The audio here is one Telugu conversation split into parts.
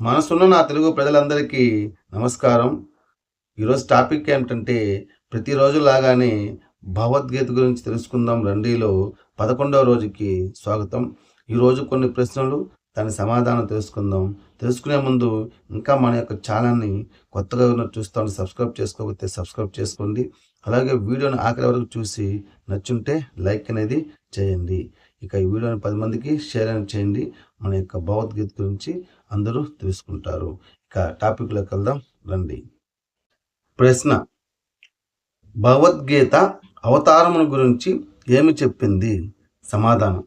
మనసున్న నా తెలుగు ప్రజలందరికీ నమస్కారం. ఈరోజు టాపిక్ ఏమిటంటే ప్రతిరోజు లాగానే భగవద్గీత గురించి తెలుసుకుందాం రండిలో పదకొండవ రోజుకి స్వాగతం. ఈరోజు కొన్ని ప్రశ్నలు దాని సమాధానం తెలుసుకుందాం. తెలుసుకునే ముందు ఇంకా మన యొక్క ఛానల్ని కొత్తగా ఉన్న చూస్తాను సబ్స్క్రైబ్ చేసుకోకపోతే సబ్స్క్రైబ్ చేసుకోండి. అలాగే వీడియోని ఆఖరి వరకు చూసి నచ్చుంటే లైక్ అనేది చేయండి. ఇక ఈ వీడియోని పది మందికి షేర్ చేయండి. మన యొక్క భగవద్గీత గురించి అందరూ తెలుసుకుంటారు. ఇక టాపిక్లోకి వెళ్దాం. రండి. ప్రశ్న. భగవద్గీత అవతారముల గురించి ఏమి చెప్పింది? సమాధానం.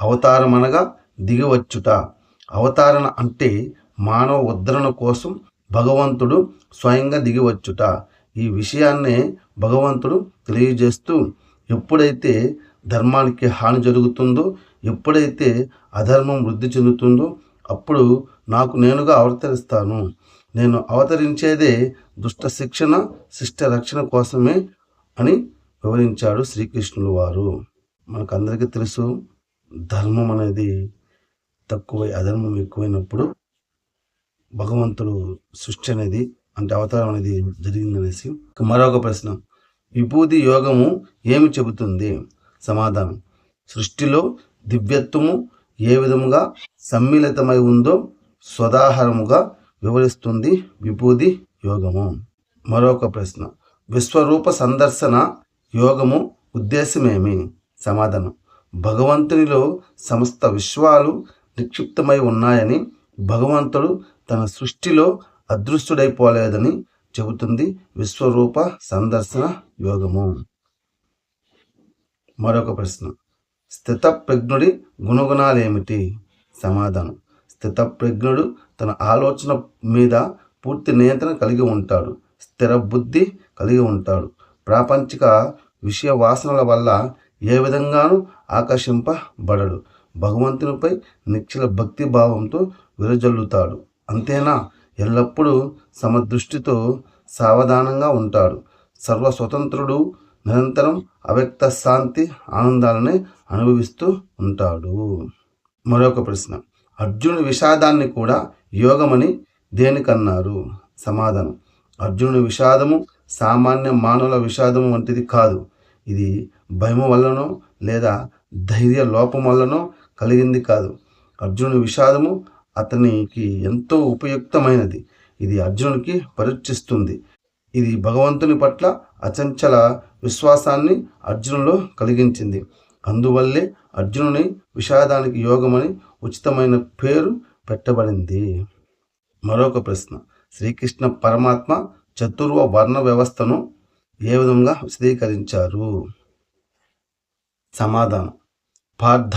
అవతారం అనగా దిగివచ్చుట. అవతారణ అంటే మానవ ఉద్ధరణ కోసం భగవంతుడు స్వయంగా దిగివచ్చుట. ఈ విషయాన్నే భగవంతుడు తెలియజేస్తూ ఎప్పుడైతే ధర్మానికి హాని జరుగుతుందో ఎప్పుడైతే అధర్మం వృద్ధి చెందుతుందో అప్పుడు నాకు నేనుగా అవతరిస్తాను. నేను అవతరించేదే దుష్ట శిక్షణ శిష్ట రక్షణ కోసమే అని వివరించాడు శ్రీకృష్ణుల వారు. మనకందరికీ తెలుసు ధర్మం అనేది తక్కువై అధర్మం ఎక్కువైనప్పుడు భగవంతుడు సృష్టి అనేది అంటే అవతారం అనేది జరిగిందనేసి. మరొక ప్రశ్న విభూతి యోగము ఏమి చెబుతుంది? సమాధానం. సృష్టిలో దివ్యత్వము ఏ విధముగా సమ్మిళితమై ఉందో స్వదాహరముగా వివరిస్తుంది విభూది యోగము. మరొక ప్రశ్న. విశ్వరూప సందర్శన యోగము ఉద్దేశమేమి? సమాధానం. భగవంతునిలో సమస్త విశ్వాలు నిక్షిప్తమై ఉన్నాయని భగవంతుడు తన సృష్టిలో అదృష్టుడైపోలేదని చెబుతుంది విశ్వరూప సందర్శన యోగము. మరొక ప్రశ్న. స్థితప్రజ్ఞుడి గుణగుణాలేమిటి? సమాధానం. స్థితప్రజ్ఞుడు తన ఆలోచన మీద పూర్తి నియంత్రణ కలిగి ఉంటాడు. స్థిర బుద్ధి కలిగి ఉంటాడు. ప్రాపంచిక విషయ వాసనల వల్ల ఏ విధంగానూ ఆకర్షింపబడడు. భగవంతునిపై నిక్షల భక్తి భావంతో విరజల్లుతాడు. అంతేనా? ఎల్లప్పుడూ సమదృష్టితో సావధానంగా ఉంటాడు. సర్వస్వతంత్రుడు నిరంతరం అవ్యక్త శాంతి ఆనందాలని అనుభవిస్తూ ఉంటాడు. మరొక ప్రశ్న. అర్జునుడి విషాదాన్ని కూడా యోగమని దేనికన్నారు? సమాధానం. అర్జునుడి విషాదము సామాన్య మానవుల విషాదము వంటిది కాదు. ఇది భయం వల్లనో లేదా ధైర్య లోపం వల్లనో కలిగింది కాదు. అర్జునుడి విషాదము అతనికి ఎంతో ఉపయుక్తమైనది. ఇది అర్జునుడికి పరీక్షిస్తుంది. ఇది భగవంతుని పట్ల అచంచల విశ్వాసాన్ని అర్జునులో కలిగించింది. అందువల్లే అర్జునుని విషాదానికి యోగమని ఉచితమైన పేరు పెట్టబడింది. మరొక ప్రశ్న. శ్రీకృష్ణ పరమాత్మ చతుర్వ వర్ణ వ్యవస్థను ఏ విధంగా విశదీకరించారు? సమాధానం. పార్థ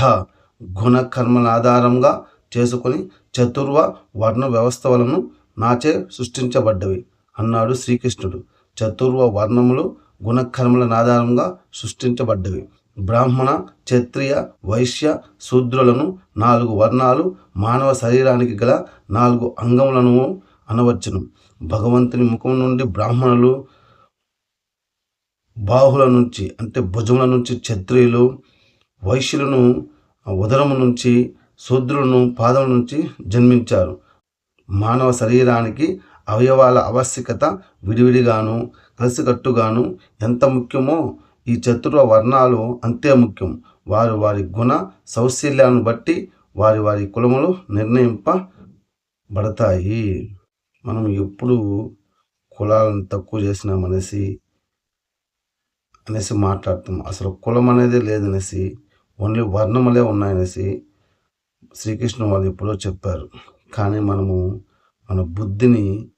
గుణకర్మల ఆధారంగా చేసుకొని చతుర్వ వర్ణ వ్యవస్థలను నాచే సృష్టించబడ్డవి అన్నాడు శ్రీకృష్ణుడు. చతుర్వ వర్ణములు గుణకర్మల ఆధారంగా సృష్టించబడ్డవి. బ్రాహ్మణ క్షత్రియ వైశ్య శూద్రులను నాలుగు వర్ణాలు మానవ శరీరానికి గల నాలుగు అంగములను అనవచ్చును. భగవంతుని ముఖం నుండి బ్రాహ్మణులు బాహుల నుంచి అంటే భుజముల నుంచి క్షత్రియులు వైశ్యులను ఉదరము నుంచి శూద్రులను పాదముల నుంచి జన్మించారు. మానవ శరీరానికి అవయవాల ఆవశ్యకత విడివిడిగాను కలిసికట్టుగాను ఎంత ముఖ్యమో ఈ చతుర్వ వర్ణాలు అంతే ముఖ్యం. వారు వారి గుణ సౌశల్యాన్ని బట్టి వారి వారి కులములు నిర్ణయింపబడతాయి. మనం ఎప్పుడు కులాలను తక్కువ చేసినామనేసి అనేసి మాట్లాడతాం. అసలు కులం అనేది లేదనేసి ఓన్లీ వర్ణములే ఉన్నాయనేసి శ్రీకృష్ణ వాళ్ళు ఎప్పుడో చెప్పారు. కానీ మనము మన బుద్ధిని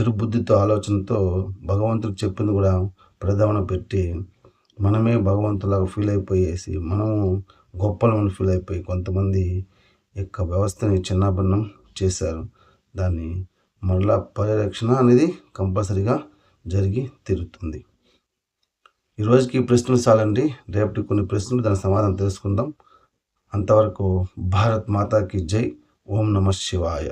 చురుబుద్ధితో ఆలోచనతో భగవంతుడు చెప్పింది కూడా ప్రధాన పెట్టి మనమే భగవంతులాగా ఫీల్ అయిపోయేసి మనము గొప్పలమని ఫీల్ అయిపోయి కొంతమంది యొక్క వ్యవస్థని చిన్నాభిన్నం చేశారు. దాన్ని మరలా పరిరక్షణ అనేది కంపల్సరీగా జరిగి తీరుతుంది. ఈరోజుకి ప్రశ్నలు చాలండి. రేపటి కొన్ని ప్రశ్నలు దాని సమాధానం తెలుసుకుందాం. అంతవరకు భారత్ మాతాకి జై. ఓం నమ శివాయ.